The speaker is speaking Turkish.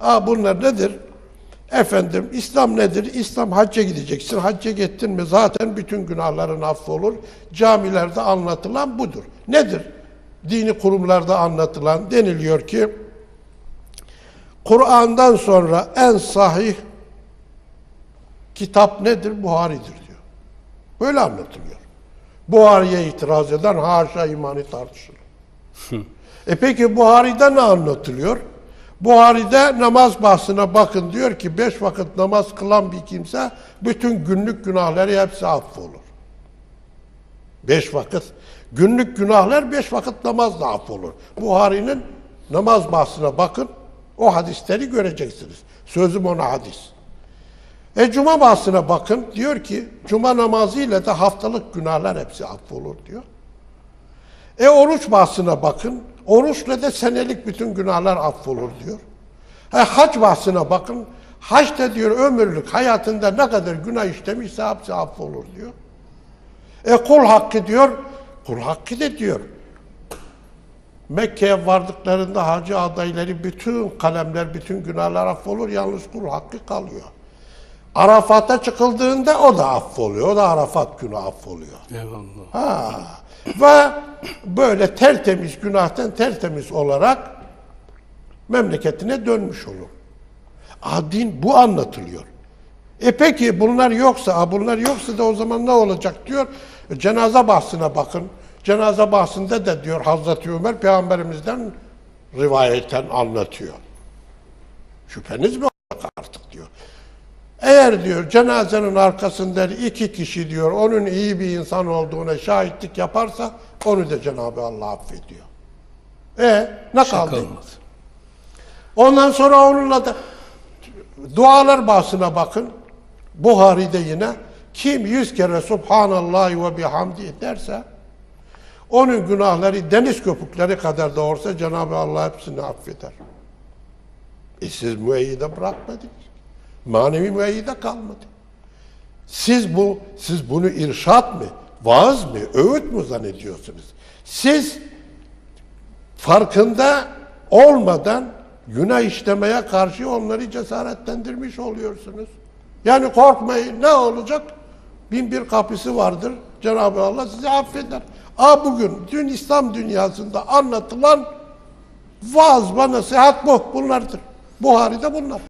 Aa bunlar nedir? Efendim İslam nedir? İslam hacca gideceksin. Hacca gittin mi zaten bütün günahların affolur. Camilerde anlatılan budur. Nedir? Dini kurumlarda anlatılan deniliyor ki Kur'an'dan sonra en sahih kitap nedir? Buhari'dir diyor. Böyle anlatılıyor. Buhari'ye itiraz eden haşa imanı tartışılır. e peki Buhari'de ne anlatılıyor? Buhari'de namaz bahsine bakın diyor ki beş vakit namaz kılan bir kimse bütün günlük günahları hepsi affolur. Beş vakit. Günlük günahlar beş vakit namazla affolur. Buhari'nin namaz bahsine bakın. O hadisleri göreceksiniz. Sözüm ona hadis. E cuma bahsine bakın. Diyor ki cuma namazı ile de haftalık günahlar hepsi affolur diyor. E oruç bahsine bakın. Oruçla da senelik bütün günahlar affolur diyor. E hac bahsine bakın. Hac da diyor ömürlük hayatında ne kadar günah işlemişse hepsi affolur diyor. E kul hakkı diyor. Kul hakkı da diyor. Mekke'ye vardıklarında hacı adayları bütün kalemler, bütün günahlar affolur. Yalnız kul hakkı kalıyor. Arafat'a çıkıldığında o da affoluyor. O da Arafat günü affoluyor. Eyvallah. Ha. Ve böyle tertemiz günahtan tertemiz olarak memleketine dönmüş olur. Aa, din bu anlatılıyor. E peki bunlar yoksa, bunlar yoksa da o zaman ne olacak diyor. E, cenaze bahsine bakın. Cenaze bahsinde de diyor Hazreti Ömer peygamberimizden rivayeten anlatıyor. Şüpheniz mi olacak artık diyor. Eğer diyor cenazenin arkasında iki kişi diyor onun iyi bir insan olduğuna şahitlik yaparsa onu da Cenab-ı Allah affediyor. E ne kaldı? Ondan sonra onunla da dualar bahsine bakın. Buhari'de yine kim yüz kere Subhanallah ve bihamdi derse onun günahları deniz köpükleri kadar da olsa Cenab-ı Allah hepsini affeder. E siz müeyyide bırakmadınız. Manevi müeyyide kalmadı. Siz bu siz bunu irşat mı, vaaz mı, öğüt mü zannediyorsunuz? Siz farkında olmadan günah işlemeye karşı onları cesaretlendirmiş oluyorsunuz. Yani korkmayın ne olacak? Bin bir kapısı vardır. Cenab-ı Allah sizi affeder. Aa bugün dün İslam dünyasında anlatılan vaaz ve nasihat bu bunlardır. Buhari'de bunlar.